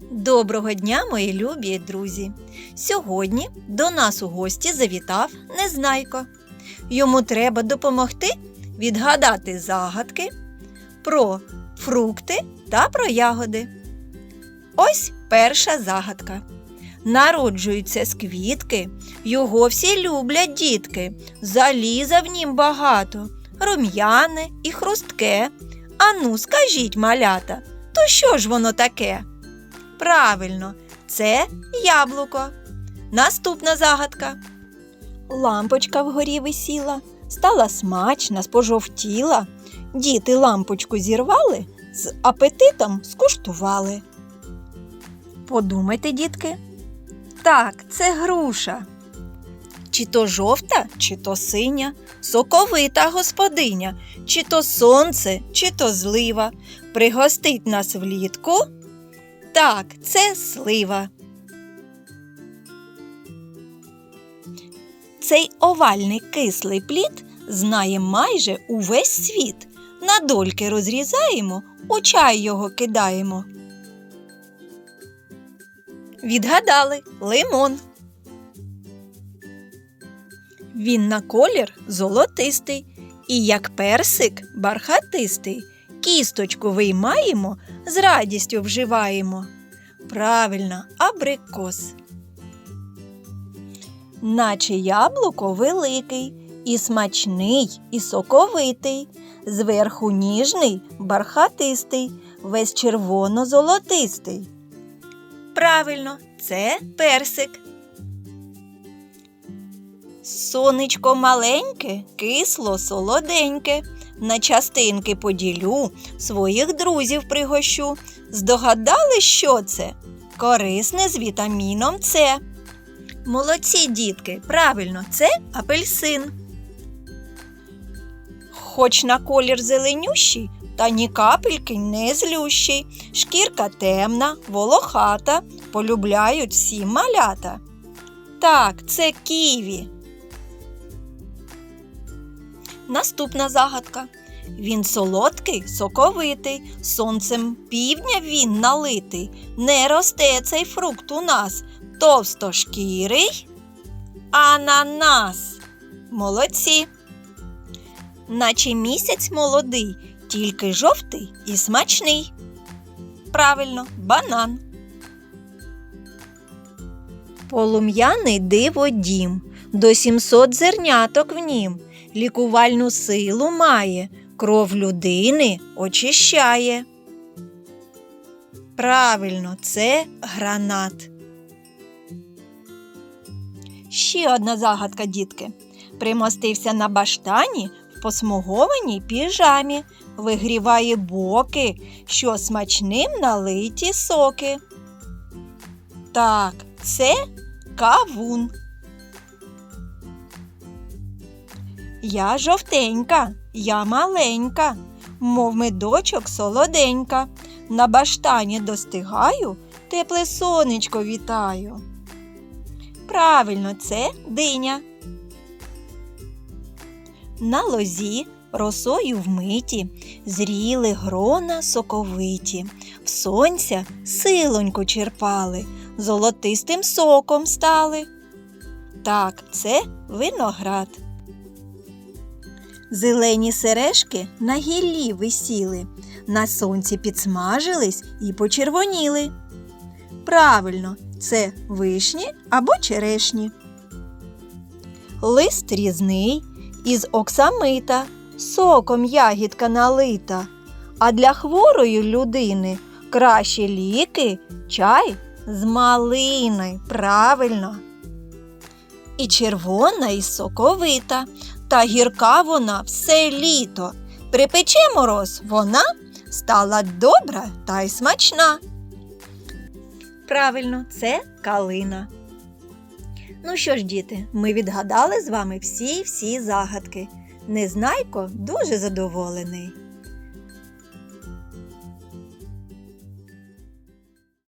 Доброго дня, мої любі друзі! Сьогодні до нас у гості завітав Незнайко. Йому треба допомогти відгадати загадки про фрукти та про ягоди. Ось перша загадка. Народжується з квітки, його всі люблять дітки. Заліза в нім багато, рум'яне і хрустке. Ану, скажіть, малята, то що ж воно таке? Правильно, це яблуко. Наступна загадка. Лампочка вгорі висіла, стала смачна, спожовтіла. Діти лампочку зірвали, з апетитом скуштували. Подумайте, дітки. Так, це груша. Чи то жовта, чи то синя, соковита господиня, чи то сонце, чи то злива. Пригостить нас влітку. Так, це слива. Цей овальний кислий плід знає майже увесь світ. На дольки розрізаємо, у чай його кидаємо. Відгадали лимон. Він на колір золотистий і як персик бархатистий. Кісточку виймаємо, з радістю вживаємо. Правильно, абрикос. Наче яблуко великий, і смачний, і соковитий, зверху ніжний, бархатистий, весь червоно-золотистий. Правильно, це персик. Сонечко маленьке, кисло, солоденьке. На частинки поділю, своїх друзів пригощу. Здогадали, що це? Корисне з вітаміном С. Молодці, дітки, правильно, це апельсин. Хоч на колір зеленющий, та ні капельки не злющий. Шкірка темна, волохата, полюбляють всі малята. Так, це ківі. Наступна загадка. Він солодкий, соковитий, сонцем півдня він налитий. Не росте цей фрукт у нас, товстошкірий. Ананас. Молодці. Наче місяць молодий, тільки жовтий і смачний. Правильно, банан. Полум'яний диводім, до сімсот зерняток в нім лікувальну силу має, кров людини очищає. Правильно, це гранат. Ще одна загадка, дітки. Примостився на баштані в посмугованій піжамі, вигріває боки, що смачним налиті соки. Так, це кавун. Я жовтенька, я маленька, мов медочок солоденька. На баштані достигаю, тепле сонечко вітаю. Правильно, це диня. На лозі росою вмиті, зріли грона соковиті, в сонця силоньку черпали, золотистим соком стали. Так, це виноград. Зелені сережки на гіллі висіли, на сонці підсмажились і почервоніли. Правильно, це вишні або черешні. Лист різний із оксамита, соком ягідка налита. А для хворої людини кращі ліки чай з малини. Правильно. І червона, і соковита та гірка вона все літо. Припече мороз вона стала добра та й смачна. Правильно, це калина. Ну що ж, діти, ми відгадали з вами всі-всі загадки. Незнайко дуже задоволений.